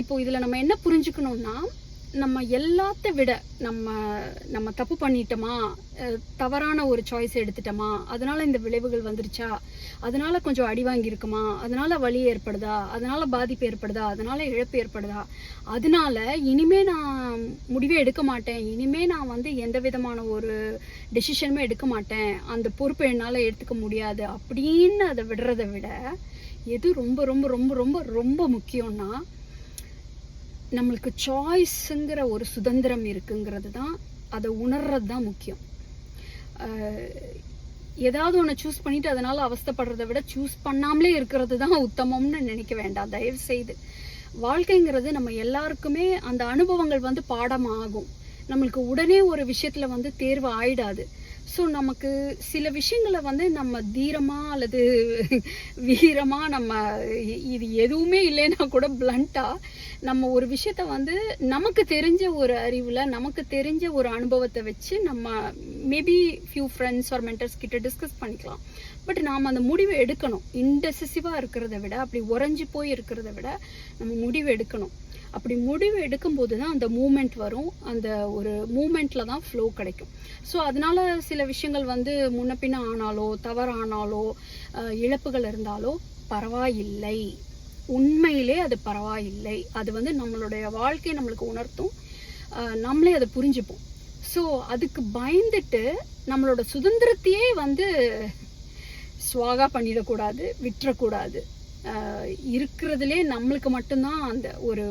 இப்போ இதில் நம்ம என்ன புரிஞ்சுக்கணும்னா நம்ம எல்லாத்த விட நம்ம நம்ம தப்பு பண்ணிட்டோமா தவறான ஒரு சாய்ஸ் எடுத்துட்டோமா அதனால இந்த விளைவுகள் வந்துருச்சா அதனால கொஞ்சம் அடி வாங்கியிருக்குமா அதனால வலி ஏற்படுதா அதனால பாதிப்பு ஏற்படுதா அதனால இழப்பு ஏற்படுதா அதனால இனிமே நான் முடிவே எடுக்க மாட்டேன் இனிமே நான் வந்து எந்த விதமான ஒரு டெசிஷனுமே எடுக்க மாட்டேன் அந்த பொறுப்பை என்னால் எடுத்துக்க முடியாது அப்படின்னு அதை விடுறதை விட எது ரொம்ப ரொம்ப ரொம்ப ரொம்ப ரொம்ப முக்கியம்னா நம்மளுக்கு சாய்ஸுங்கிற ஒரு சுதந்திரம் இருக்குங்கிறது தான் அதை உணர்றது தான் முக்கியம் ஏதாவது ஒன்று சூஸ் பண்ணிட்டு அதனால் அவஸ்தைப்படுறதை விட சூஸ் பண்ணாமலே இருக்கிறது தான் உத்தமம்னு நினைக்க வேண்டாம். தயவு செய்து வாழ்க்கைங்கிறது நம்ம எல்லாருக்குமே அந்த அனுபவங்கள் வந்து பாடமாகும். நம்மளுக்கு உடனே ஒரு விஷயத்தில் வந்து தேர்வு ஆயிடாது. ஸோ நமக்கு சில விஷயங்களை வந்து நம்ம தீரமாக அல்லது வீரமாக நம்ம இது எதுவுமே இல்லைன்னா கூட பிளண்ட்டாக நம்ம ஒரு விஷயத்த வந்து நமக்கு தெரிஞ்ச ஒரு அறிவில் நமக்கு தெரிஞ்ச ஒரு அனுபவத்தை வச்சு நம்ம maybe few friends or mentors கிட்ட டிஸ்கஸ் பண்ணிக்கலாம். பட் நாம் அந்த முடிவை எடுக்கணும். இன்டெசிசிவாக இருக்கிறத விட அப்படி உறைஞ்சி போய் இருக்கிறத விட நம்ம முடிவு எடுக்கணும். அப்படி முடிவு எடுக்கும்போது தான் அந்த மூமெண்ட் வரும். அந்த ஒரு மூமெண்ட்டில் தான் ஃப்ளோ கிடைக்கும். ஸோ அதனால சில விஷயங்கள் வந்து முன்ன பின்ன ஆனாலோ தவறானாலோ இழப்புகள் இருந்தாலோ பரவாயில்லை. உண்மையிலே அது பரவாயில்லை. அது வந்து நம்மளுடைய வாழ்க்கையை நம்மளுக்கு உணர்த்தும். நம்மளே அதை புரிஞ்சுப்போம். ஸோ அதுக்கு பயந்துட்டு நம்மளோட சுதந்திரத்தையே வந்து ஸ்வாகா பண்ணிடக்கூடாது விட்டுறக்கூடாது. இருக்கிறதுலே நம்மளுக்கு மட்டும்தான் அந்த ஒரு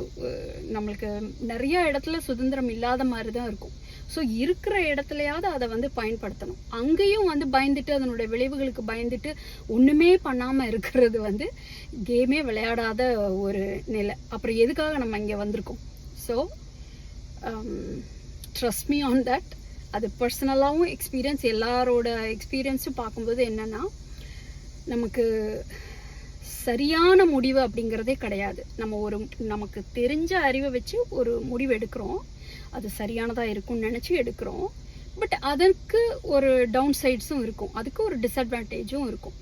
நம்மளுக்கு நிறைய இடத்துல சுதந்திரம் இல்லாத மாதிரி தான் இருக்கும். ஸோ இருக்கிற இடத்துலையாவது அதை வந்து பயன்படுத்தணும். அங்கேயும் வந்து பயந்துட்டு அதனுடைய விளைவுகளுக்கு பயந்துட்டு ஒன்றுமே பண்ணாமல் இருக்கிறது வந்து கேமே விளையாடாத ஒரு நிலை. அப்புறம் எதுக்காக நம்ம இங்கே வந்திருக்கோம்? So trust me on that அது பர்சனலாகவும் எக்ஸ்பீரியன்ஸ் எல்லாரோட எக்ஸ்பீரியன்ஸும் பார்க்கும்போது என்னென்னா நமக்கு சரியான முடிவு அப்படிங்கிறதே கிடையாது. நம்ம ஒரு நமக்கு தெரிஞ்ச அறிவை வச்சு ஒரு முடிவு எடுக்கிறோம். அது சரியானதாக இருக்கும்னு நினச்சி எடுக்கிறோம். பட் அதற்கு ஒரு டவுன் சைட்ஸும் இருக்கும். அதுக்கு ஒரு டிஸ்அட்வான்டேஜும் இருக்கும்.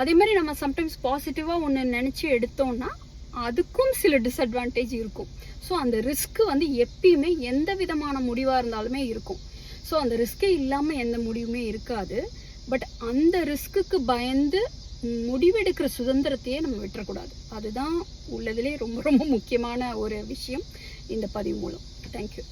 அதே மாதிரி நம்ம சம்டைம்ஸ் பாசிட்டிவாக ஒன்று நினச்சி எடுத்தோம்னா அதுக்கும் சில டிஸ்அட்வான்டேஜ் இருக்கும். ஸோ அந்த ரிஸ்க்கு வந்து எப்பயுமே எந்த விதமான முடிவாக இருந்தாலுமே இருக்கும். ஸோ அந்த ரிஸ்கே இல்லாமல் எந்த முடிவுமே இருக்காது. பட் அந்த ரிஸ்க்குக்கு பயந்து முடிவெடுக்கிற சுதந்திரத்தையே நம்ம விட்டுறக்கூடாது. அதுதான் உள்ளதுலே ரொம்ப ரொம்ப முக்கியமான ஒரு விஷயம் இந்த பதிவு மூலம். தேங்க்யூ